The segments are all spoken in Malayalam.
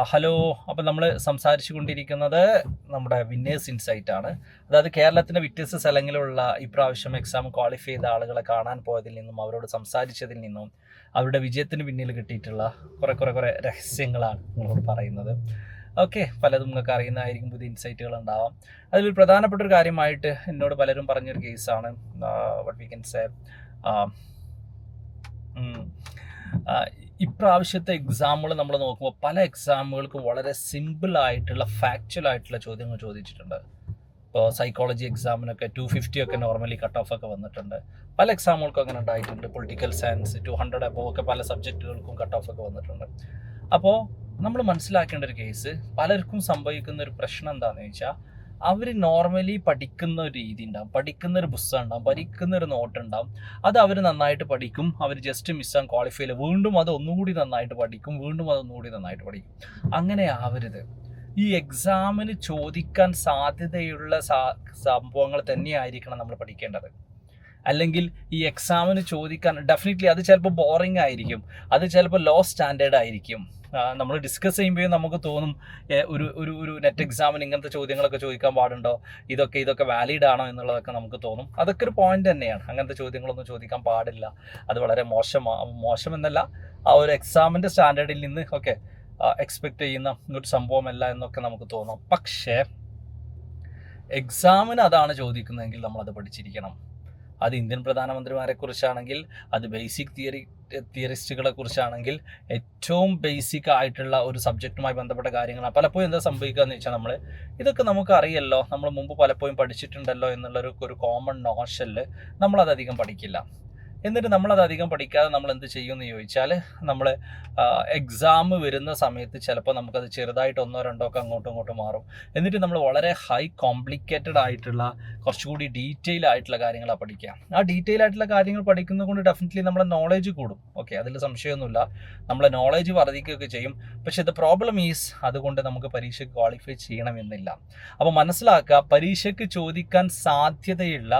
ഹലോ അപ്പം നമ്മൾ സംസാരിച്ചു കൊണ്ടിരിക്കുന്നത് നമ്മുടെ വിന്നേഴ്സ് ഇൻസൈറ്റ് ആണ്. അതായത് കേരളത്തിന്റെ വ്യത്യസ്ത സ്ഥലങ്ങളിലുള്ള ഇപ്രാവശ്യം എക്സാം ക്വാളിഫൈ ചെയ്ത ആളുകളെ കാണാൻ പോയതിൽ നിന്നും അവരോട് സംസാരിച്ചതിൽ നിന്നും അവരുടെ വിജയത്തിന് പിന്നിൽ കിട്ടിയിട്ടുള്ള കുറേ കുറേ കുറേ രഹസ്യങ്ങളാണ് നിങ്ങളോട് പറയുന്നത്. ഓക്കെ പലതും നിങ്ങൾക്ക് അറിയുന്നതായിരിക്കും പുതിയ ഇൻസൈറ്റുകൾ ഉണ്ടാവാം. അതിൽ പ്രധാനപ്പെട്ട ഒരു കാര്യമായിട്ട് എന്നോട് പലരും പറഞ്ഞൊരു കേസാണ് വട്ട് വി കൻ സേ ഇപ്രാവശ്യത്തെ എക്സാമുകൾ നമ്മൾ നോക്കുമ്പോൾ പല എക്സാമുകൾക്ക് വളരെ സിമ്പിൾ ആയിട്ടുള്ള ഫാക്ച്വൽ ആയിട്ടുള്ള ചോദ്യങ്ങൾ ചോദിച്ചിട്ടുണ്ട്. ഇപ്പോൾ സൈക്കോളജി എക്സാമിനൊക്കെ ടു ഫിഫ്റ്റി ഒക്കെ നോർമലി കട്ട് ഓഫ് ഒക്കെ വന്നിട്ടുണ്ട്. പല എക്സാമുകൾക്കും അങ്ങനെ ഉണ്ടായിട്ടുണ്ട്. Political science two hundred above ഒക്കെ പല സബ്ജക്റ്റുകൾക്കും കട്ട് ഓഫ് ഒക്കെ വന്നിട്ടുണ്ട്. അപ്പോൾ നമ്മൾ മനസ്സിലാക്കേണ്ട ഒരു കേസ് പലർക്കും സംഭവിക്കുന്ന ഒരു പ്രശ്നം എന്താണെന്ന് വെച്ചാൽ അവർ നോർമലി പഠിക്കുന്ന ഒരു രീതി ഉണ്ടാവും. പഠിക്കുന്ന ഒരു പുസ്തകം ഉണ്ടാവും. പഠിക്കുന്ന ഒരു നോട്ട് ഉണ്ടാവും. അത് അവർ നന്നായിട്ട് പഠിക്കും. അവർ ജസ്റ്റ് മിസ്സാൻ ക്വാളിഫൈ ചെയ്യില്ല. വീണ്ടും അത് ഒന്നുകൂടി നന്നായിട്ട് പഠിക്കും. വീണ്ടും അത് ഒന്നുകൂടി നന്നായിട്ട് പഠിക്കും. അങ്ങനെ ആവരുത്. ഈ എക്സാമിന് ചോദിക്കാൻ സാധ്യതയുള്ള സംഭവങ്ങൾ തന്നെയായിരിക്കണം നമ്മൾ പഠിക്കേണ്ടത്. അല്ലെങ്കിൽ ഈ എക്സാമിന് ചോദിക്കാൻ ഡെഫിനറ്റ്ലി അത് ചിലപ്പോൾ ബോറിംഗ് ആയിരിക്കും. അത് ചിലപ്പോൾ ലോ സ്റ്റാൻഡേർഡ് ആയിരിക്കും. നമ്മൾ ഡിസ്കസ് ചെയ്യുമ്പോൾ നമുക്ക് തോന്നും ഒരു ഒരു ഒരു നെറ്റ് എക്സാമിന് ഇങ്ങനത്തെ ചോദ്യങ്ങളൊക്കെ ചോദിക്കാൻ പാടുണ്ടോ? ഇതൊക്കെ ഇതൊക്കെ വാലിഡ് ആണോ എന്നുള്ളതൊക്കെ നമുക്ക് തോന്നും. അതൊക്കെ ഒരു പോയിന്റ് തന്നെയാണ്. അങ്ങനത്തെ ചോദ്യങ്ങളൊന്നും ചോദിക്കാൻ പാടില്ല. അത് വളരെ മോശമാ മോശം എന്നല്ല ആ ഒരു എക്സാമിന്റെ സ്റ്റാൻഡേർഡിൽ നിന്ന് ഒക്കെ എക്സ്പെക്ട് ചെയ്യുന്ന ഒരു സംഭവമല്ല എന്നൊക്കെ നമുക്ക് തോന്നാം. പക്ഷേ എക്സാമിന് അതാണ് ചോദിക്കുന്നതെങ്കിൽ നമ്മൾ അത് പഠിച്ചിരിക്കണം. അത് ഇന്ത്യൻ പ്രധാനമന്ത്രിമാരെ കുറിച്ചാണെങ്കിൽ അത് ബേസിക് തിയറി തിയറിസ്റ്റുകളെ കുറിച്ചാണെങ്കിൽ ഏറ്റവും ബേസിക് ആയിട്ടുള്ള ഒരു സബ്ജക്റ്റുമായി ബന്ധപ്പെട്ട കാര്യങ്ങളാണ്. പലപ്പോഴും എന്താ സംഭവിക്കുക എന്ന് വെച്ചാൽ നമ്മൾ ഇതൊക്കെ നമുക്ക് അറിയല്ലോ നമ്മൾ മുമ്പ് പലപ്പോഴും പഠിച്ചിട്ടുണ്ടല്ലോ എന്നുള്ളൊരു ഒരു കോമൺ നോഷനിൽ നമ്മളത് അധികം പഠിക്കില്ല. എന്നിട്ട് നമ്മളത് അധികം പഠിക്കാതെ നമ്മൾ എന്ത് ചെയ്യും എന്ന് ചോദിച്ചാൽ നമ്മൾ എക്സാം വരുന്ന സമയത്ത് ചിലപ്പോൾ നമുക്കത് ചെറുതായിട്ട് ഒന്നോ രണ്ടോ ഒക്കെ അങ്ങോട്ടും ഇങ്ങോട്ടും മാറും. എന്നിട്ട് നമ്മൾ വളരെ ഹൈ കോംപ്ലിക്കേറ്റഡ് ആയിട്ടുള്ള കുറച്ചുകൂടി ഡീറ്റെയിൽ ആയിട്ടുള്ള കാര്യങ്ങളാണ് പഠിക്കുക ആ ഡീറ്റെയിൽ ആയിട്ടുള്ള കാര്യങ്ങൾ പഠിക്കുന്നത് കൊണ്ട് ഡെഫിനറ്റ്ലി നമ്മളെ നോളേജ് കൂടും. ഓക്കെ അതിൽ സംശയമൊന്നുമില്ല. നമ്മളെ നോളേജ് വർദ്ധിക്കുകയൊക്കെ ചെയ്യും. പക്ഷേ ദ പ്രോബ്ലം ഈസ് അതുകൊണ്ട് നമുക്ക് പരീക്ഷയ്ക്ക് ക്വാളിഫൈ ചെയ്യണമെന്നില്ല അപ്പോൾ മനസ്സിലാക്കുക പരീക്ഷയ്ക്ക് ചോദിക്കാൻ സാധ്യതയുള്ള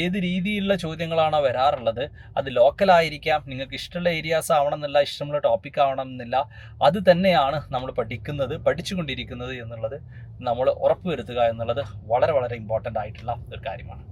ഏത് രീതിയിലുള്ള ചോദ്യങ്ങളാണ് വരാറുള്ളത് അത് ലോക്കലായിരിക്കാം നിങ്ങൾക്ക് ഇഷ്ടമുള്ള ഏരിയാസ് ആവണമെന്നില്ല ഇഷ്ടമുള്ള ടോപ്പിക് ആവണമെന്നില്ല അത് തന്നെയാണ് നമ്മൾ പഠിക്കുന്നത് പഠിച്ചുകൊണ്ടിരിക്കുന്നത് എന്നുള്ളത് നമ്മൾ ഉറപ്പുവരുത്തുക എന്നുള്ളത് വളരെ വളരെ ഇമ്പോർട്ടന്റ് ആയിട്ടുള്ള ഒരു കാര്യമാണ്.